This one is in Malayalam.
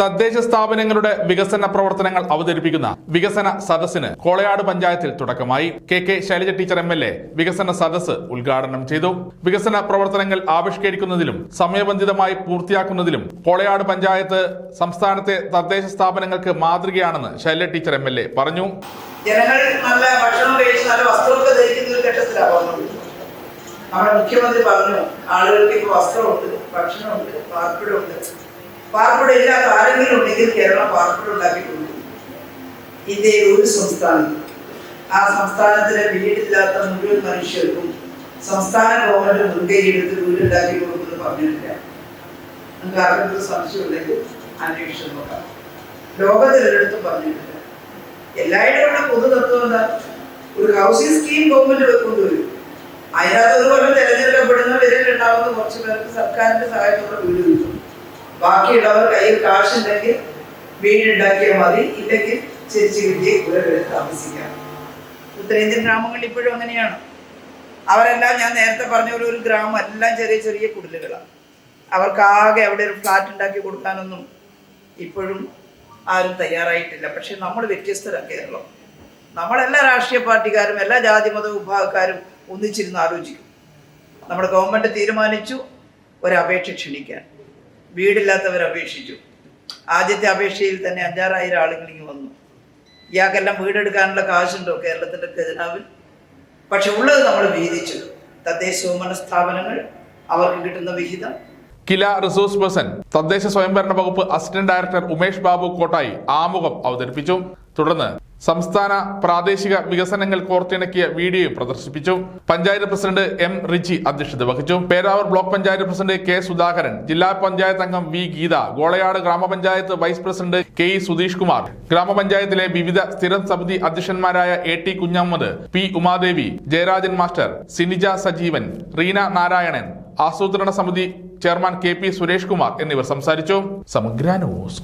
തദ്ദേശ സ്ഥാപനങ്ങളുടെ വികസന പ്രവർത്തനങ്ങൾ അവതരിപ്പിക്കുന്ന വികസന സദസ്സിന് കോളയാട് പഞ്ചായത്തിൽ തുടക്കമായി. K K Shailaja teacher M L A വികസന സദസ്സ് ഉദ്ഘാടനം ചെയ്തു. വികസന പ്രവർത്തനങ്ങൾ ആവിഷ്കരിക്കുന്നതിലും സമയബന്ധിതമായി പൂർത്തിയാക്കുന്നതിലും കോളയാട് പഞ്ചായത്ത് സംസ്ഥാനത്തെ തദ്ദേശ സ്ഥാപനങ്ങൾക്ക് മാതൃകയാണെന്ന് Shailaja teacher M L A പറഞ്ഞു. ജനങ്ങൾ നല്ല ഭക്ഷണം കഴിച്ച് നല്ല വസ്ത്രമൊക്കെ ധരിക്കുന്ന ഘട്ടത്തിലാണ് നമ്മുടെ മുഖ്യമന്ത്രി പറഞ്ഞു ആളുകൾക്ക് ഇപ്പോൾ വസ്ത്രമുണ്ട് ഭക്ഷണമുണ്ട് പാർപ്പിടമുണ്ട്. പാർപ്പിടം ഇല്ലാത്ത ആരെങ്കിലും ഉണ്ടെങ്കിൽ കേരളം പാർപ്പിടം ഉണ്ടാക്കിയിട്ടുണ്ട് ഇന്ത്യയിൽ ഒരു സംസ്ഥാനം. ആ സംസ്ഥാനത്തിലെ വീടില്ലാത്ത മുഴുവൻ മനുഷ്യർക്കും സംസ്ഥാന ഗവൺമെന്റ് മുൻകൈയെടുത്ത് വീടുണ്ടാക്കി കൊടുക്കുമെന്ന് പറഞ്ഞിട്ടില്ല. നിങ്ങൾക്ക് ആർക്കെങ്കിലും സംശയമുണ്ടെങ്കിൽ അന്വേഷിച്ചു നോക്കാം. ലോകത്തിലൊരിടത്തും പറഞ്ഞിട്ടില്ല. എല്ലായിടത്തുള്ള പൊതു തത്വം എന്താ? ഒരു ഹൗസിംഗ് സ്കീം ഗവൺമെന്റ് കൊണ്ടുവരും അതിനകത്ത് ഒരു കൊല്ലം തിരഞ്ഞെടുക്കപ്പെടുന്ന വിരലുണ്ടാവുന്ന കുറച്ച് പേർക്ക് സർക്കാരിന്റെ സഹായത്തോടെ വീട് കിട്ടും. ബാക്കിയുള്ളവർ കയ്യിൽ കാശുണ്ടെങ്കിൽ വീടുണ്ടാക്കിയാൽ മതി. ഇല്ലെങ്കിൽ ചിരിച്ചു കിട്ടിയ കുലകളിൽ താമസിക്കാം. ഉത്തരേന്ത്യൻ ഗ്രാമങ്ങളിൽ ഇപ്പോഴും അങ്ങനെയാണ്. അവരെല്ലാം ഞാൻ നേരത്തെ പറഞ്ഞ പോലെ ഒരു ഗ്രാമം എല്ലാം ചെറിയ ചെറിയ കുടിലുകളാണ് അവർക്കാകെ അവിടെ ഒരു ഫ്ലാറ്റ് ഉണ്ടാക്കി കൊടുക്കാനൊന്നും ഇപ്പോഴും ആരും തയ്യാറായിട്ടില്ല. പക്ഷെ നമ്മൾ വ്യത്യസ്തരാണ് കേരളം. നമ്മളെല്ലാ രാഷ്ട്രീയ പാർട്ടിക്കാരും എല്ലാ ജാതി മത വിഭാഗക്കാരും ഒന്നിച്ചിരുന്ന് ആലോചിക്കും. നമ്മുടെ ഗവൺമെന്റ് തീരുമാനിച്ചു ഒരു ഒരപേക്ഷ ക്ഷണിക്കാൻ. വീടില്ലാത്തവർ അപേക്ഷിച്ചു. ആദ്യത്തെ അപേക്ഷയിൽ തന്നെ അഞ്ചാറായിരം ആളുകൾ ഇങ്ങ് വന്നു. ഇയാൾക്കെല്ലാം വീടെടുക്കാനുള്ള കാശുണ്ടോ കേരളത്തിന്റെ ഖജനാവിൽ? പക്ഷെ ഉള്ളത് നമ്മൾ വീതിച്ചു. തദ്ദേശ സ്വയംഭരണ സ്ഥാപനങ്ങൾ അവർക്ക് കിട്ടുന്ന വിഹിതം. കില റിസോഴ്സ് പേഴ്സൺ തദ്ദേശ സ്വയംഭരണ വകുപ്പ് അസിസ്റ്റന്റ് ഡയറക്ടർ ഉമേഷ് ബാബു കോട്ടായി ആമുഖം അവതരിപ്പിച്ചു. തുടർന്ന് സംസ്ഥാന പ്രാദേശിക വികസനങ്ങൾ കോർത്തിണക്കിയ വീഡിയോ പ്രദർശിപ്പിച്ചു. പഞ്ചായത്ത് പ്രസിഡന്റ് എം റിജി അധ്യക്ഷത വഹിച്ചു. Peravoor block panchayat president K Sudhakaran ജില്ലാ പഞ്ചായത്ത് അംഗം വി ഗീത ഗോളയാട് ഗ്രാമപഞ്ചായത്ത് vice president K E Sudheesh Kumar ഗ്രാമപഞ്ചായത്തിലെ വിവിധ സ്ഥിരം സമിതി അധ്യക്ഷന്മാരായ A T Kunhammad P Umadevi Jayarajan master Sinija Sajeevan Reena Narayanan ആസൂത്രണ സമിതി chairman K P Suresh Kumar എന്നിവർ സംസാരിച്ചു. സമഗ്ര ന്യൂസ്